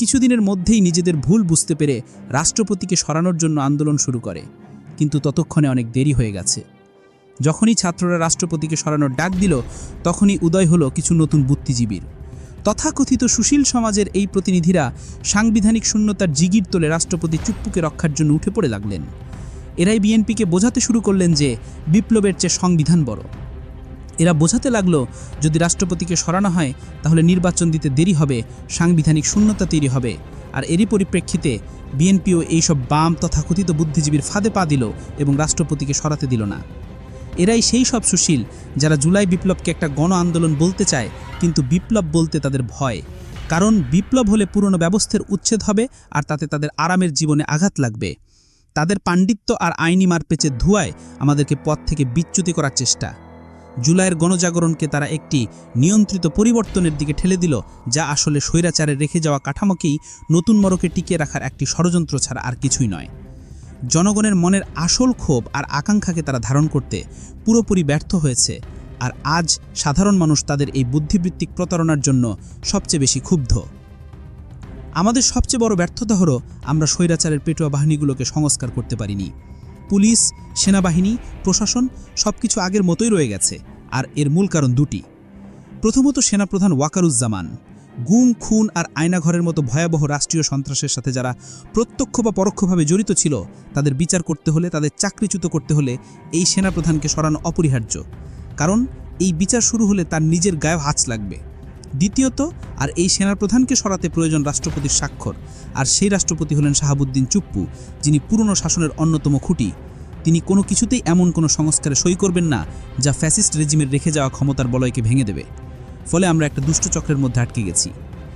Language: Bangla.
কিছুদিনের মধ্যেই নিজেদের ভুল বুঝতে পেরে রাষ্ট্রপতিকে সরানোর জন্য আন্দোলন শুরু করে। কিন্তু ততক্ষণে অনেক দেরি হয়ে গেছে। যখনই ছাত্ররা রাষ্ট্রপতিকে সরানোর ডাক দিল, তখনই উদয় হলো কিছু নতুন বুদ্ধিজীবীর। তথাকথিত সুশীল সমাজের এই প্রতিনিধিরা সাংবিধানিক শূন্যতার জিগির তোলে রাষ্ট্রপতি চুপ্পুকে রক্ষার জন্য উঠে পড়ে লাগলেন। এরাই বিএনপিকে বোঝাতে শুরু করলেন যে বিপ্লবের চেয়ে সংবিধান বড়। এরা বোঝাতে লাগল, যদি রাষ্ট্রপতিকে সরানো হয়, তাহলে নির্বাচন দিতে দেরি হবে, সাংবিধানিক শূন্যতা তৈরি হবে। আর এরই পরিপ্রেক্ষিতে, বিএনপিও এইসব বাম তথাকথিত বুদ্ধিজীবীর ফাঁদে পা দিল এবং রাষ্ট্রপতিকে সরাতে দিল না। এরাই সেই সব সুশীল যারা জুলাই বিপ্লবকে একটা গণ আন্দোলন বলতে চায়, কিন্তু বিপ্লব বলতে তাদের ভয়। কারণ বিপ্লব হলে পুরনো ব্যবস্থার উচ্ছেদ হবে আর তাতে তাদের আরামের জীবনে আঘাত লাগবে। তাদের পাণ্ডিত্য আর আইনি মারপেচের ধুয়ায় আমাদেরকে পথ থেকে বিচ্যুতি করার চেষ্টা। জুলাইয়ের গণজাগরণকে তারা একটি নিয়ন্ত্রিত পরিবর্তনের দিকে ঠেলে দিল, যা আসলে স্বৈরাচারে রেখে যাওয়া কাঠামোকেই নতুন মরকে টিকিয়ে রাখার একটি ষড়যন্ত্র ছাড়া আর কিছুই নয়। জনগণের মনের আসল ক্ষোভ আর আকাঙ্ক্ষাকে তারা ধারণ করতে পুরোপুরি ব্যর্থ হয়েছে, আর আজ সাধারণ মানুষ তাদের এই বুদ্ধিবৃত্তিক প্রতারণার জন্য সবচেয়ে বেশি ক্ষুব্ধ। আমাদের সবচেয়ে বড় ব্যর্থতা হলো আমরা স্বৈরাচারের পেটুয়া বাহিনীগুলোকে সংস্কার করতে পারিনি। পুলিশ, সেনাবাহিনী, প্রশাসন সবকিছু আগের মতোই রয়ে গেছে, আর এর মূল কারণ দুটি। প্রথমত সেনাপ্রধান ওয়াকারুজ্জামান, গুম, খুন আর আয়নাঘরের মতো ভয়াবহ রাষ্ট্রীয় সন্ত্রাসের সাথে যারা প্রত্যক্ষ বা পরোক্ষভাবে জড়িত ছিল, তাদের বিচার করতে হলে, তাদের চাকরিচ্যুত করতে হলে এই সেনাপ্রধানকে সরানো অপরিহার্য। কারণ, এই বিচার শুরু হলে তার নিজের গায়ে হাঁচ লাগবে। দ্বিতীয়ত, আর এই সেনাপ্রধানকে সরাতে প্রয়োজন রাষ্ট্রপতির স্বাক্ষর। আর সেই রাষ্ট্রপতি হলেন শাহাবুদ্দিন চুপ্পু, যিনি পুরনো শাসনের অন্যতম খুঁটি। তিনি কোনো কিছুতেই এমন কোনো সংস্কারে সই করবেন না, যা ফ্যাসিস্ট রেজিমের রেখে যাওয়া ক্ষমতার বলয়কে ভেঙে দেবে। ফলে আমরা একটা দুষ্ট চক্রের মধ্যে আটকে গেছি।